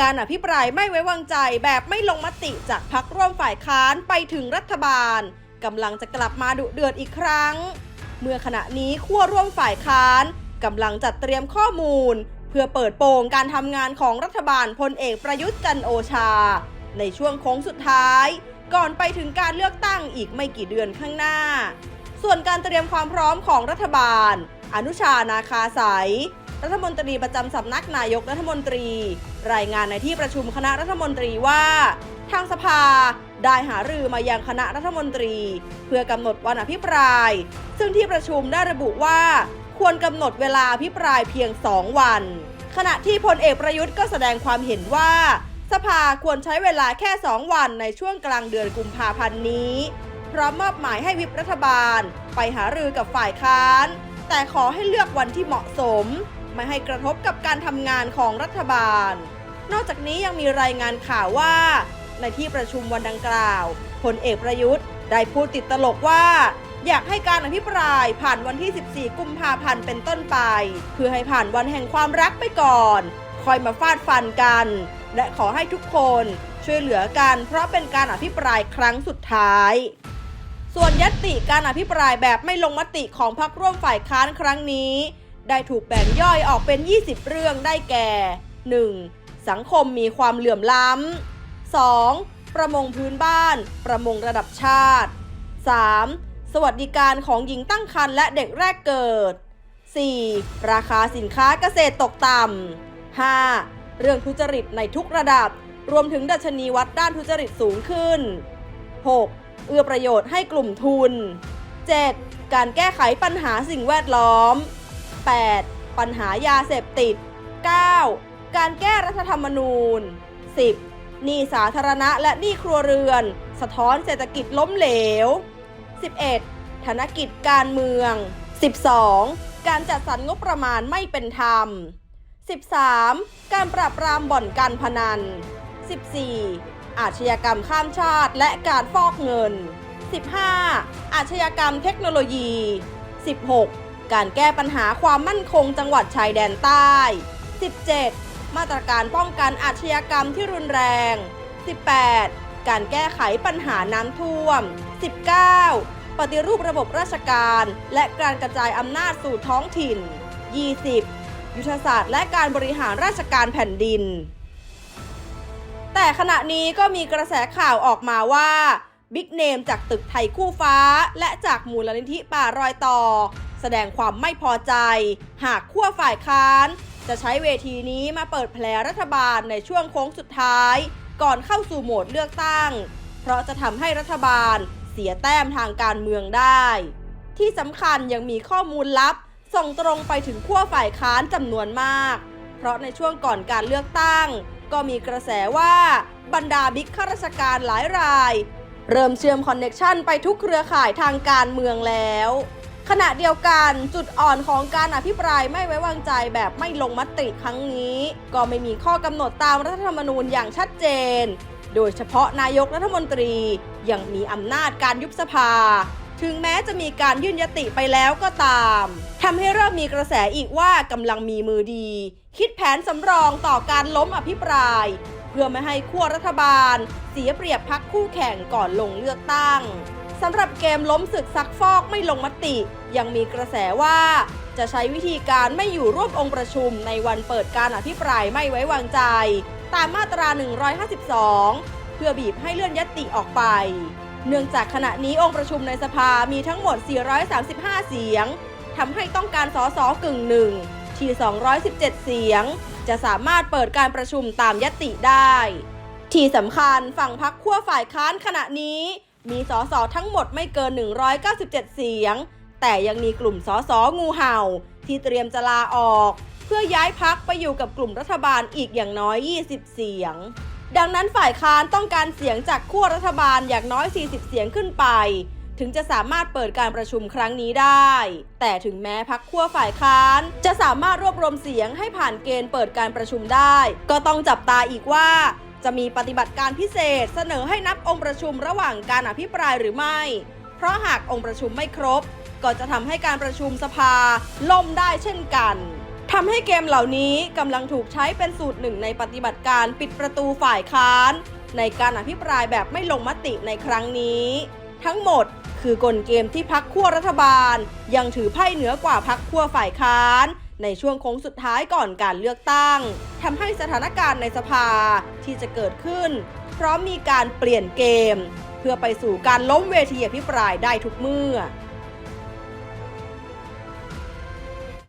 การอภิปรายไม่ไว้วางใจแบบไม่ลงมติจากพักร่วมฝ่ายค้านไปถึงรัฐบาลกำลังจะกลับมาดุเดือดอีกครั้ง เมื่อขณะนี้ขั้วร่วมฝ่ายค้านกำลังจัดเตรียมข้อมูล เพื่อเปิดโปงการทำงานของรัฐบาลพลเอกประยุทธ์จันโอชา ในช่วงโค้งสุดท้าย ก่อนไปถึงการเลือกตั้งอีกไม่กี่เดือนข้างหน้า ส่วนการเตรียมความพร้อมของรัฐบาล อนุชานาคาสายรัฐมนตรีประจำสำนักนายกรัฐมนตรี รายงานในที่ประชุมคณะรัฐมนตรีว่า ทางสภาได้หารือมายังคณะรัฐมนตรี เพื่อกำหนดวันอภิปราย ซึ่งที่ประชุมได้ระบุว่า ควรกำหนดเวลาอภิปรายเพียง 2 วัน ขณะที่พลเอกประยุทธ์ก็แสดงความเห็นว่า สภาควรใช้เวลาแค่ 2 วันในช่วงกลางเดือนกุมภาพันธ์นี้ พร้อมมอบหมายให้วิปรัฐบาล ไปหารือกับฝ่ายค้าน แต่ขอให้เลือกวันที่เหมาะสม ไม่ให้กระทบกับการทำงานของรัฐบาล นอกจากนี้ยังมีรายงานข่าวว่า ในที่ประชุมวันดังกล่าวพลเอกประยุทธ์ได้พูดติดตลกว่าอยากให้การอภิปรายผ่านวันที่ 14 กุมภาพันธ์เป็นต้นไป เพื่อให้ผ่านวันแห่งความรักไปก่อน คอยมาฟาดฟันกัน และขอให้ทุกคนช่วยเหลือกันเพราะเป็นการอภิปรายครั้งสุดท้าย ส่วนยตติการอภิปรายแบบไม่ลงมติของพรรคร่วมฝ่ายค้านครั้งนี้ ได้ถูกแบ่งย่อยออกเป็น 20 เรื่องได้แก่ 1. สังคมมีความเหลื่อมล้ำ 2. ประมงพื้นบ้าน ประมงระดับชาติ 3. สวัสดิการของหญิงตั้งครรภ์และเด็กแรกเกิด 4. ราคาสินค้าเกษตรตกต่ำ 5. เรื่องทุจริตในทุกระดับ รวมถึงดัชนีวัดด้านทุจริตสูงขึ้น 6. เอื้อประโยชน์ให้กลุ่มทุน 7. การแก้ไขปัญหาสิ่งแวดล้อม 8. ปัญหายาเสพติด 9. การแก้รัฐธรรมนูญ 10. หนี้สาธารณะและหนี้ครัวเรือน สะท้อนเศรษฐกิจล้มเหลว 11. ธนกิจการเมือง 12. การจัดสรรงบประมาณไม่เป็นธรรม 13. การปราบปรามบ่อนการพนัน 14. อาชญากรรมข้ามชาติและการฟอกเงิน 15. อาชญากรรมเทคโนโลยี 16. การแก้ปัญหาความมั่นคงจังหวัดชายแดนใต้ 17. มาตรการป้องกันอาชญากรรมที่รุนแรง 18. การแก้ไขปัญหาน้ำท่วม 19. ปฏิรูประบบราชการ และการกระจายอำนาจสู่ท้องถิ่น 20. ยุทธศาสตร์และการบริหารราชการแผ่นดิน แต่ขณะนี้ก็มีกระแสข่าวออกมาว่าบิ๊กเนมจากตึกไทยคู่ฟ้า และจากมูลนิธิป่ารอยต่อ แสดงความไม่พอใจ หากขั้วฝ่ายค้าน จะใช้เวทีนี้มาเปิดแผลรัฐบาลในช่วงโค้งสุดท้าย ก่อนเข้าสู่โหมดเลือกตั้ง เพราะจะทำให้รัฐบาลเสียแต้มทางการเมืองได้ ที่สำคัญยังมีข้อมูลลับ ส่งตรงไปถึงขั้วฝ่ายค้านจำนวนมาก เพราะในช่วงก่อนการเลือกตั้ง ก็มีกระแสว่าบรรดาบิ๊กข้าราชการหลายราย เริ่มเชื่อมคอนเน็ชันไปทุกเครือข่ายทางการเมืองแล้ว ขณะเดียวกันจุดอ่อนของการอภิปรายไม่ไว้วางใจแบบไม่ลงมติครั้งนี้ ก็ไม่มีข้อกำหนดตามรัฐธรรมนูญอย่างชัดเจน โดยเฉพาะนายกรัฐมนตรียังมีอำนาจการยุบสภา ถึงแม้จะมีการยื่นยติไปแล้วก็ตามทำให้เริ่มมีกระแสอีกว่ากำลังมีมือดี คิดแผนสำรองต่อการล้มอภิปราย เพื่อไม่ให้ขั้วรัฐบาล เสียเปรียบพักคู่แข่งก่อนลงเลือกตั้งสำหรับเกมล้มศึกซักฟอกไม่ลงมติ ยังมีกระแสว่าจะใช้วิธีการไม่อยู่ร่วมองค์ประชุมในวันเปิดการอภิปรายไม่ไว้วางใจ ตามมาตรา 152 เพื่อบีบให้เลื่อนยติออกไป เนื่องจากขณะนี้องค์ประชุมในสภามีทั้งหมด 435 เสียงทำให้ต้องการสอสอกึ่งหนึ่งที่ 217 เสียง จะสามารถเปิดการประชุมตามยติได้ ที่สำคัญฝั่งพักขั้วฝ่ายค้านขณะนี้ มีสอสอทั้งหมดไม่เกิน 197 เสียง แต่ยังมีกลุ่มสอสองูเห่า ที่เตรียมจะลาออก เพื่อย้ายพักไปอยู่กับกลุ่มรัฐบาลอีกอย่างน้อย 20 เสียง ดังนั้นฝ่ายค้านต้องการเสียงจากขั้วรัฐบาลอย่างน้อย 40 เสียงขึ้นไป ถึงจะสามารถเปิดการประชุมครั้งนี้ได้ แต่ถึงแม้พักขั้วฝ่ายค้าน จะสามารถรวบรวมเสียงให้ผ่านเกณฑ์เปิดการประชุมได้ ก็ต้องจับตาอีกว่าจะมีปฏิบัติการพิเศษเสนอให้นับองค์ประชุมระหว่างการอภิปรายหรือไม่ เพราะหากองค์ประชุมไม่ครบ ก็จะทำให้การประชุมสภาล่มได้เช่นกัน ทำให้เกมเหล่านี้กำลังถูกใช้เป็นสูตรหนึ่งในปฏิบัติการปิดประตูฝ่ายค้าน ในการอภิปรายแบบไม่ลงมติในครั้งนี้ ทั้งหมดคือกลเกมที่พักขั้วรัฐบาล ยังถือไพ่เหนือกว่าพักขั้วฝ่ายค้าน ในช่วงโค้งสุดท้ายก่อนการเลือกตั้งทำให้สถานการณ์ในสภาที่จะเกิดขึ้น พร้อมมีการเปลี่ยนเกม เพื่อไปสู่การล้มเวทีอภิปรายได้ทุกเมื่อ